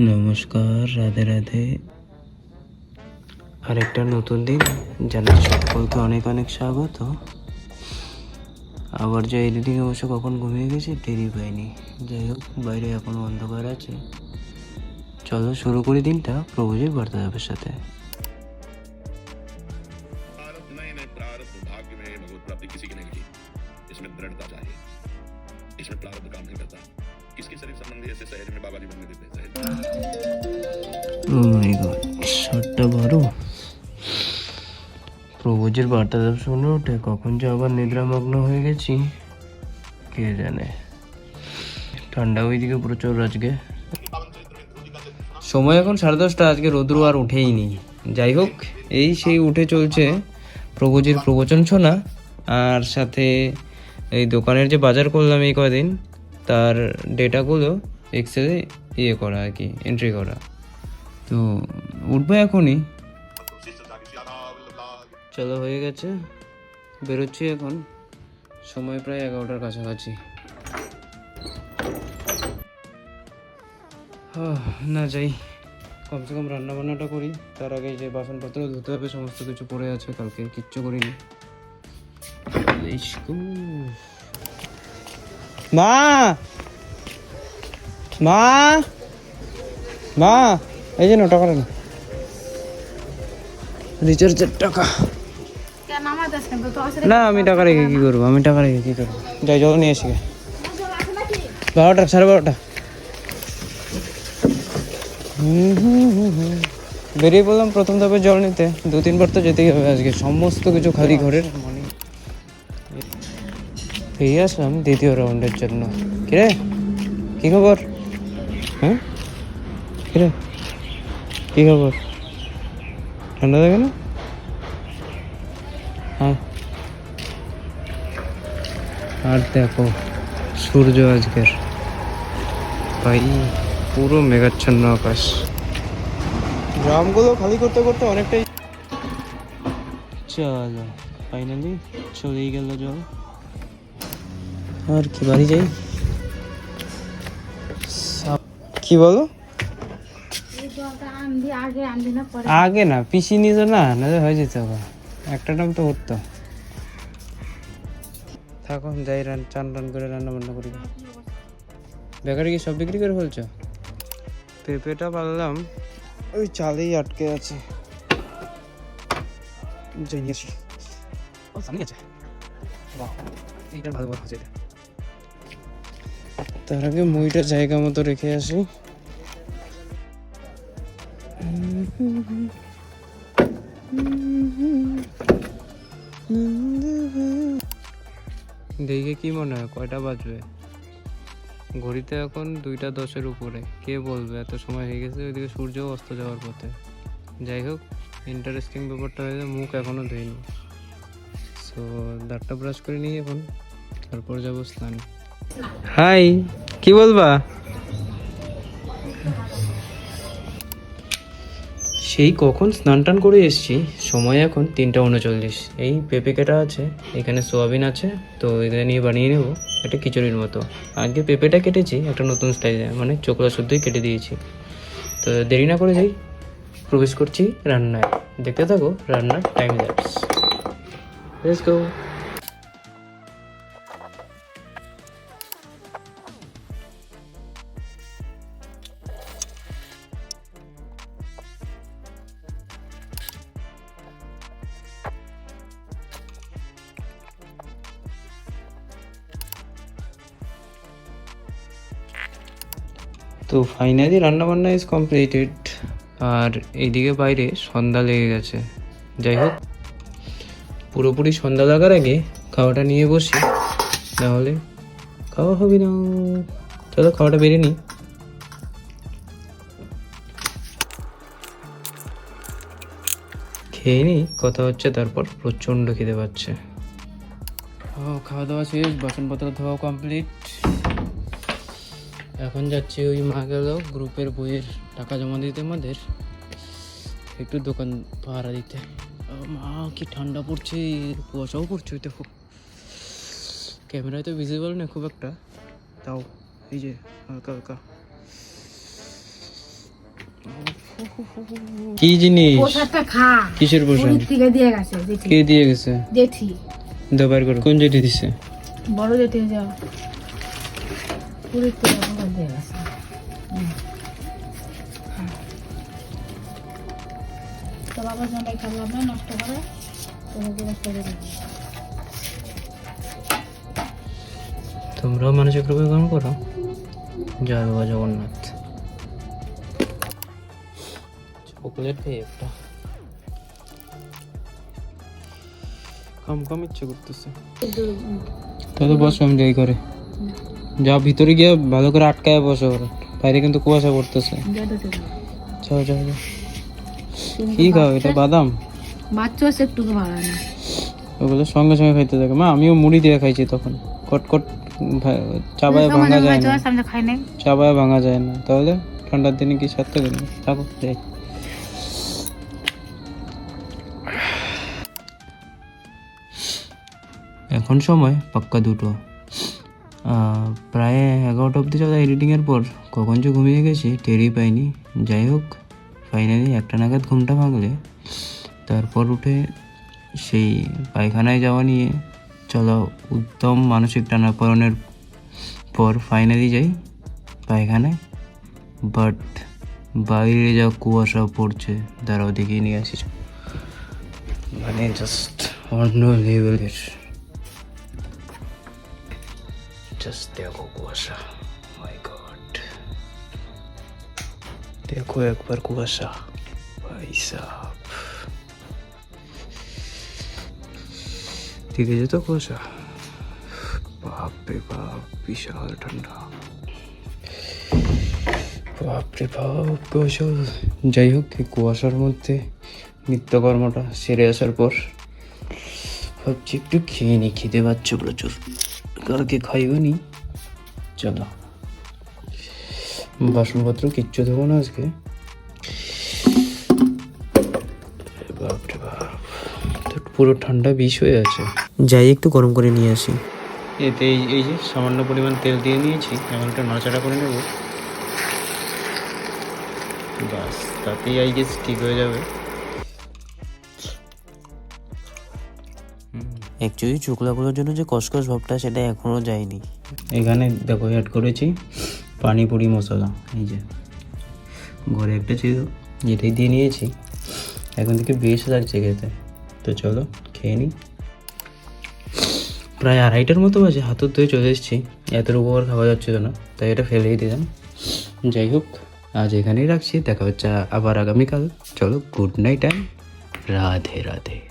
নমস্কার, রাধে রাধে। আরেকটা নতুন দিন। জানার সকলকে অনেক অনেক স্বাগত। আবার যে এডিটিং অবশ্য কখন ঘুমিয়ে গেছে, দেরি পাইনি যাই হোক, বাইরে এখনও অন্ধকার আছে। চলো শুরু করি দিনটা। প্রভুজির বার্তালাপের সাথে। গড শটটা বড়। প্রভুজির শুনে ওঠে কখন যে আবার নিদ্রামগ্ন হয়ে গেছি, কে জানে। ঠান্ডা ওইদিকে প্রচুর আজকে। সময় এখন সাড়ে দশটা, আজকে রৌদ্র আর উঠেই নি। যাই হোক, এই সেই উঠে চলছে প্রভুজির প্রবচন শোনা, আর সাথে এই দোকানের যে বাজার করলাম এই কদিন তার ডেটাগুলো এক্সেলে ইয়ে করা আর কি এন্ট্রি করা। তো উঠবো এখনই। চলো হয়ে গেছে। বেরোচ্ছি এখন। সময় প্রায় এগারোটার কাছাকাছি। না যাই। কমসে কম রান্না বান্নাটা করি। তার আগে যে বাসনপত্র ধুতে হবে সমস্ত কিছু পড়ে আছে কালকে কিচ্ছু করিনি. মা! মা! মা! এই যে টাকা না রিচার্জের টাকা। না আমি টাকা রেখে কি করব? আমি টাকা রেখে কি করব? যাই জল নিয়ে এসে বারোটা সাড়ে বারোটা। বেরিয়ে পড়লাম প্রথম ধাপে জল নিতে। দু তিনবার তো যেতেই হবে আজকে। সমস্ত কিছু খালি ঘরের এই আসলাম দ্বিতীয় রাউন্ডের জন্য। কিরে? কি খবর? হ্যাঁ? কিরে? কি খবর? ঠান্ডা লাগে না? হ্যাঁ। আর দেখো সূর্য আজকের। ভাই পুরো মেঘাচ্ছন্ন আকাশ। গ্রামগুলো খালি করতে করতে অনেকটাই চলো ফাইনালি চলেই গেল জল। আর কি বাড়ি যাই? কি বলো? আগে না পিসি নিজ না না হয়ে যেত একটা টাইম তো উঠতো থাকো যাই রান চান রান করে রান্না বান্না করি। বেকারি কি সব বিক্রি করে ফেলছো? পেঁপেটা পারলাম ওই চালেই আটকে আছে। আসি। ও আছে বাহ এইটা ভালো কথা তার আগে মুইটা জায়গা মতো রেখে আসি। দেখে কি মনে হয়, কয়টা বাজবে? ঘড়িতে এখন দুইটা দশের উপরে। কে বলবে? এত সময় হয়ে গেছে, ওইদিকে সূর্য অস্ত যাওয়ার পথে। যাই হোক ইন্টারেস্টিং ব্যাপারটা হয়েছে মুখ এখনও ধুইনি। সো দাঁতটা ব্রাশ করে নিই এখন, তারপর যাব স্নান। হাই, কি বলবা? সেই কখন স্নান টান করে এসেছি? সময় এখন তিনটা উনচল্লিশ। এই পেঁপে কাটা আছে, এখানে সোয়াবিন আছে, তো এটা নিয়ে বানিয়ে নেব, একটা খিচুড়ির মতো। আগে পেঁপেটা কেটেছি, একটা নতুন স্টাইলে মানে চোখলা শুদ্ধই কেটে দিয়েছি। তো দেরি না করে যাই, প্রবেশ করছি রান্নায়। দেখতে থাকো, রান্নার টাইম ল্যাপস গো তো ফাইনালি রান্নাবান্না ইজ কমপ্লিটেড আর এইদিকে বাইরে সন্ধ্যা লেগে গেছে। যাই হোক পুরোপুরি সন্ধ্যা লাগার আগে খাওয়াটা নিয়ে বসি। নাহলে খাওয়া হবে না। চলো খাওয়াটা বেড়ে নিই। খেয়ে নিই কথা হচ্ছে তারপর প্রচণ্ড খেতে পাচ্ছে। ও খাওয়া দাওয়া শেষ বাসনপত্র ধোয়া কমপ্লিট এখন যাচ্ছি ওই মা গেল গ্রুপের বইয়ের টাকা জমা দিতে আমাদের। একটু দোকান পাহারা দিতে। মা কি ঠান্ডা পড়ছে কুয়াশাও পড়ছে ওই দেখো। ক্যামেরায় তো ভিজিবল না খুব একটা। তাও এই যে হালকা হালকা। কি জিনিস? কিসের জেঠি। কে দিয়ে গেছে? জেঠি। দেবার করে। কোন যেটি দিছে? বড় জেঠি যাও। পুরীর দিয়ে গেছে। তো বাবার জন্য খাব আমরা নষ্ট করে তোমাকে নষ্ট করে দিবি। তোমরাও মানুষের কৃপা গ্রহণ করো জয় বাবা জগন্নাথ চকলেট খাই একটা কম কম ইচ্ছে করতেছে তাহলে বসো আমি যাই করে যা ভিতরে গিয়ে ভালো করে আটকায় বসো। বাইরে কিন্তু কুয়াশা পড়তেছে। যাও যাও যাও। কি খাও? এটা বাদাম? বাচ্চা আছে একটু ভালো না ওগুলো সঙ্গে সঙ্গে খাইতে থাকে মা আমিও মুড়ি দিয়ে খাইছি তখন। কট কট ভা- চাবায় ভাঙা যায় না। চাবায় ভাঙা যায় না। তাহলে ঠান্ডার দিনে কি সারতে দিন থাকো যাই। এখন সময় পাক্কা দুটো। প্রায় এগারোটা অবধি চলা এডিটিংয়ের পর কখন যে ঘুমিয়ে গেছি টেরই পাইনি। যাই হোক ফাইনালি একটা নাগাদ ঘুমটা ভাঙলে, তারপর উঠে সেই পায়খানায় যাওয়া নিয়ে চলো উত্তম মানসিক টানাপড়নের পর ফাইনালি যাই পায়খানায়। বাট বাইরে যা কুয়াশা পড়ছে দাঁড়াও দেখিয়ে নিয়ে আসিস মানে জাস্ট অন্য লেভেলের জাস্ট দেখো কুয়াশা মাই গড দেখো একবার কুয়াশা ভাই সাহ দিকে যেত কুয়াশা বাপ রে বাপ বিশাল ঠান্ডা বাপরে বাপ কুয়াশা যাই হোক কুয়াশার মধ্যে নিত্যকর্মটা সেরে আসার পর ভাবছি একটু খেয়ে নি খেতে পাচ্ছে প্রচুর কালকে খাইও নি। চলো। বাসনপত্র কিচ্ছু দেবো না আজকে। বাপরে বাপ। তো পুরো ঠান্ডা বিষ হয়ে আছে। যাই একটু গরম করে নিয়ে আসি। এতে এই যে সামান্য পরিমাণ তেল দিয়ে নিয়েছি এখন একটু নাড়াচাড়া করে নেব। বাস তাতেই আই গেস ঠিক হয়ে যাবে। অ্যাকচুয়ালি চোখলাগুলোর জন্য যে কসকস ভাবটা, সেটা এখনও যায়নি। এখানে দেখো অ্যাড করেছি পানিপুরি মশলা, এই যে। ঘরে একটা ছিল এটাই দিয়ে নিয়েছি। এখন থেকে বেশ লাগছে খেতে। তো চলো, খেয়ে নিই। প্রায় আড়াইটার মতো বাজে হাতের ধুয়ে চলে এসেছি। এতের উপর খাওয়া যাচ্ছিল না, তাই এটা ফেলেই দিলাম। যাই হোক, আজ এখানেই রাখছি, দেখা হচ্ছে আবার আগামীকাল। চলো good night and Radhe Radhe.